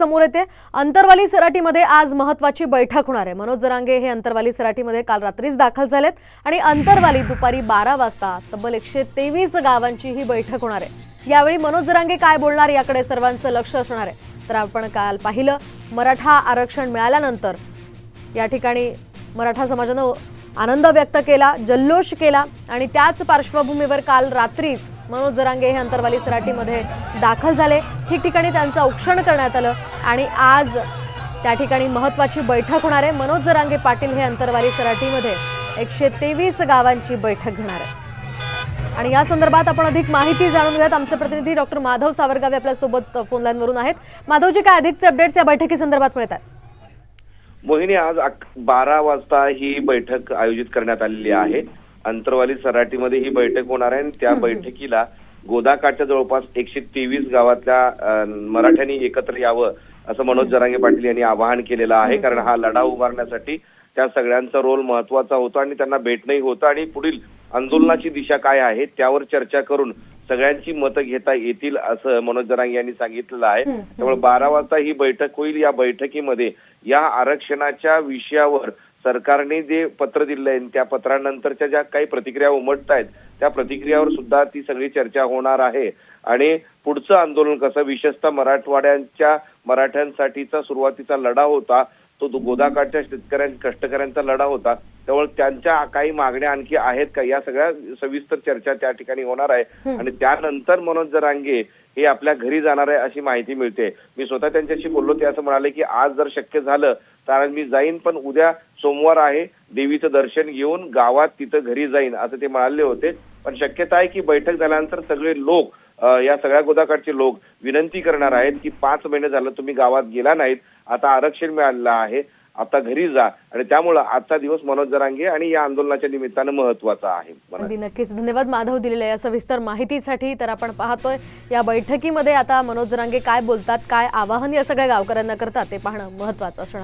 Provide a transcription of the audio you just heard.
समोर येते. अंतरवाली सराटीमध्ये आज महत्वाची बैठक होणार आहे. मनोज जरांगे हे अंतरवाली सराटीमध्ये काल रात्रीच दाखल झालेत आणि अंतरवाली दुपारी बारा वाजता तब्बल एकशे तेवीस गावांची ही बैठक होणार आहे. यावेळी मनोज जरांगे काय बोलणार याकडे सर्वांचं लक्ष असणार आहे. तर आपण काल पाहिलं मराठा आरक्षण मिळाल्यानंतर या ठिकाणी मराठा समाजानं आनंद व्यक्त केला जल्लोष केला आणि त्याच पार्श्वभूमीवर काल रात्रीच मनोज जरांगे हे अंतरवाली सराटीमध्ये दाखल झाले. ठिकठिकाणी त्यांचं औक्षण करण्यात आलं आणि आज त्या ठिकाणी महत्त्वाची बैठक होणार आहे. मनोज जरांगे पाटील हे अंतरवाली सराटीमध्ये एकशे तेवीस गावांची बैठक घेणार आहे आणि या संदर्भात आपण अधिक माहिती जाणून घेऊयात. आमचे प्रतिनिधी डॉक्टर माधव सावरगावे आपल्यासोबत फोन लाईनवरून आहेत. माधवजी काय अधिकचे अपडेट्स या बैठकीसंदर्भात मिळत मोहिनी आज अक- बारा वाजता ही बैठक आयोजित करण्यात आलेली आहे. अंतरवाली सराटीमध्ये ही बैठक होणार आहे. आणि त्या बैठकीला गोदाकाठच्या जवळपास एकशे तेवीस गावातल्या मराठ्यांनी एकत्र यावं असं मनोज जरांगे पाटील यांनी आवाहन केलेलं आहे. कारण हा लढा उभारण्यासाठी त्या सगळ्यांचा रोल महत्त्वाचा होता आणि त्यांना भेटणंही होतं. आणि पुढील आंदोलनाची दिशा काय आहे त्यावर चर्चा करून सगळ्यांची मतं घेता येतील असं मनोज जरांगे यांनी सांगितलेलं आहे. त्यामुळे बारा वाजता ही बैठक होईल. या बैठकीमध्ये या आरक्षणाच्या विषयावर सरकारने जे पत्र दिलंय त्या पत्रानंतरच्या ज्या काही प्रतिक्रिया उमटत आहेत त्या प्रतिक्रियावर सुद्धा ती सगळी चर्चा होणार आहे. आणि पुढचं आंदोलन कसं विशेषतः मराठवाड्यांच्या मराठ्यांसाठीचा सुरुवातीचा लढा होता तो गोदाकाठच्या शेतकऱ्यां कष्टकऱ्यांचा लढा होता त्यामुळे त्यांच्या काही मागण्या आणखी आहेत का या सगळ्या सविस्तर चर्चा त्या ठिकाणी होणार आहे. आणि त्यानंतर मनोज जरांगे हे आपल्या घरी जाणार आहे अशी माहिती मिळते. मी स्वतः त्यांच्याशी बोललो ते असं म्हणाले की आज जर शक्य झालं तर मी जाईन पण उद्या सोमवार आहे. देवीचं दर्शन घेऊन गावात तिथं घरी जाईन असं ते म्हणाले होते. पण शक्यता आहे की बैठक झाल्यानंतर सगळे लोक या सगळ्या गोदाकाठचे लोक विनंती करणार आहेत की पाच महिने झालं तुम्ही गावात गेला नाहीत आता आरक्षण मिळालेलं आहे आता घरी जा. आणि त्यामुळं आजचा दिवस मनोज जरांगे आणि या आंदोलनाच्या निमित्तानं महत्त्वाचा आहे. अगदी नक्कीच. धन्यवाद माधव दिलेल्या या सविस्तर माहितीसाठी. तर आपण पाहतोय या बैठकीमध्ये आता मनोज जरांगे काय बोलतात काय आवाहन या सगळ्या गावकऱ्यांना करतात ते पाहणं महत्वाचं असणार